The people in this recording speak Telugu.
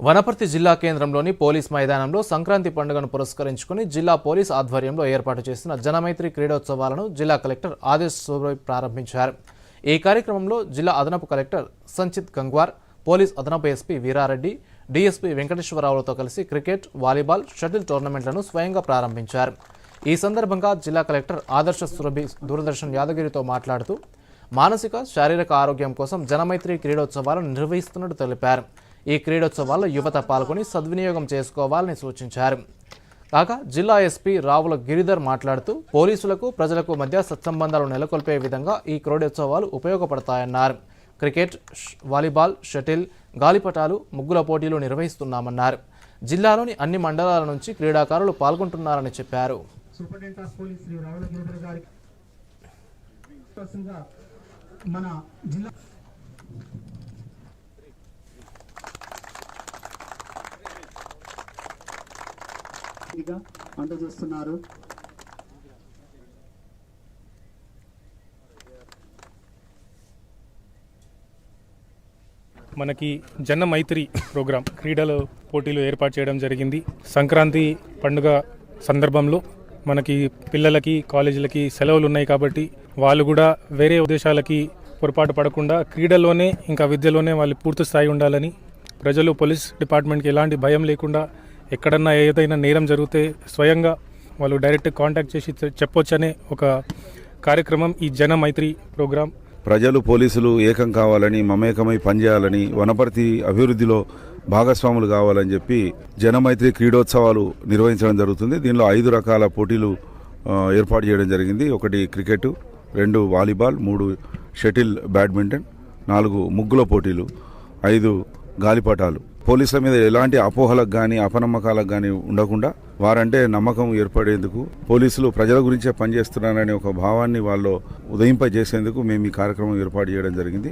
వనపర్తి జిల్లా కేంద్రంలోని పోలీస్ మైదానంలో సంక్రాంతి పండుగను పురస్కరించుకుని జిల్లా పోలీస్ ఆధ్వర్యంలో ఏర్పాటు చేసిన జనమైత్రి క్రీడోత్సవాలను జిల్లా కలెక్టర్ ఆదేశ్ సూరోయ్ ప్రారంభించారు. ఈ కార్యక్రమంలో జిల్లా అదనపు కలెక్టర్ సంచిత్ గంగ్వార్ పోలీస్ అదనపు ఎస్పీ వీరారెడ్డి డీఎస్పీ వెంకటేశ్వరరావులతో కలిసి క్రికెట్ వాలీబాల్ షటిల్ టోర్నమెంట్లను స్వయంగా ప్రారంభించారు. ఈ సందర్భంగా జిల్లా కలెక్టర్ ఆదర్శ సురభి దూరదర్శన్ యాదగిరితో మాట్లాడుతూ మానసిక శారీరక ఆరోగ్యం కోసం జనమైత్రి క్రీడోత్సవాలను నిర్వహిస్తున్నట్టు తెలిపారు. ఈ క్రీడోత్సవాల్లో యువత పాల్గొని సద్వినియోగం చేసుకోవాలని సూచించారు. కాగా జిల్లా ఎస్పీ రావుల గిరిధర్ మాట్లాడుతూ పోలీసులకు ప్రజలకు మధ్య సత్సంబంధాలు నెలకొల్పే విధంగా ఈ క్రీడోత్సవాలు ఉపయోగపడతాయన్నారు. క్రికెట్ వాలీబాల్ షటిల్ గాలిపటాలు ముగ్గుల పోటీలు నిర్వహిస్తున్నామన్నారు. జిల్లాలోని అన్ని మండలాల నుంచి క్రీడాకారులు పాల్గొంటున్నారని చెప్పారు. మన పోలీస్ శ్రీ రావుల గిరిధర్ గారికి పర్సన్గా మన జిల్లా ఇదిగా అందజేస్తున్నారు మనకి జన్న మైత్రి ప్రోగ్రాం క్రీడలు పోటీలు ఏర్పాటు చేయడం జరిగింది. సంక్రాంతి పండుగ సందర్భంలో మనకి పిల్లలకి కాలేజీలకి సెలవులు ఉన్నాయి కాబట్టి వాళ్ళు కూడా వేరే ఉద్దేశాలకి పొరపాటు పడకుండా క్రీడలోనే ఇంకా విద్యలోనే వాళ్ళు పూర్తి స్థాయి ఉండాలని ప్రజలు పోలీస్ డిపార్ట్మెంట్కి ఎలాంటి భయం లేకుండా ఎక్కడన్నా ఏదైనా నేరం జరిగితే స్వయంగా వాళ్ళు డైరెక్ట్ కాంటాక్ట్ చేసి చెప్పొచ్చనే ఒక కార్యక్రమం ఈ జన మైత్రి ప్రోగ్రాం. ప్రజలు పోలీసులు ఏకం కావాలని మమేకమై పనిచేయాలని వనపర్తి అభివృద్ధిలో భాగస్వాములు కావాలని చెప్పి జనమైత్రి క్రీడోత్సవాలు నిర్వహించడం జరుగుతుంది. దీనిలో ఐదు రకాల పోటీలు ఏర్పాటు చేయడం జరిగింది. ఒకటి క్రికెట్ రెండు వాలీబాల్ మూడు షటిల్ బ్యాడ్మింటన్ నాలుగు ముగ్గుల పోటీలు ఐదు గాలిపటాలు. పోలీసుల మీద ఎలాంటి అపోహలకు కానీ అపనమ్మకాలకు కానీ ఉండకుండా వారంటే నమ్మకం ఏర్పడేందుకు పోలీసులు ప్రజల గురించే పనిచేస్తున్నారనే ఒక భావాన్ని వాళ్ళు ఉదయింపజేసేందుకు మేము ఈ కార్యక్రమం ఏర్పాటు చేయడం జరిగింది.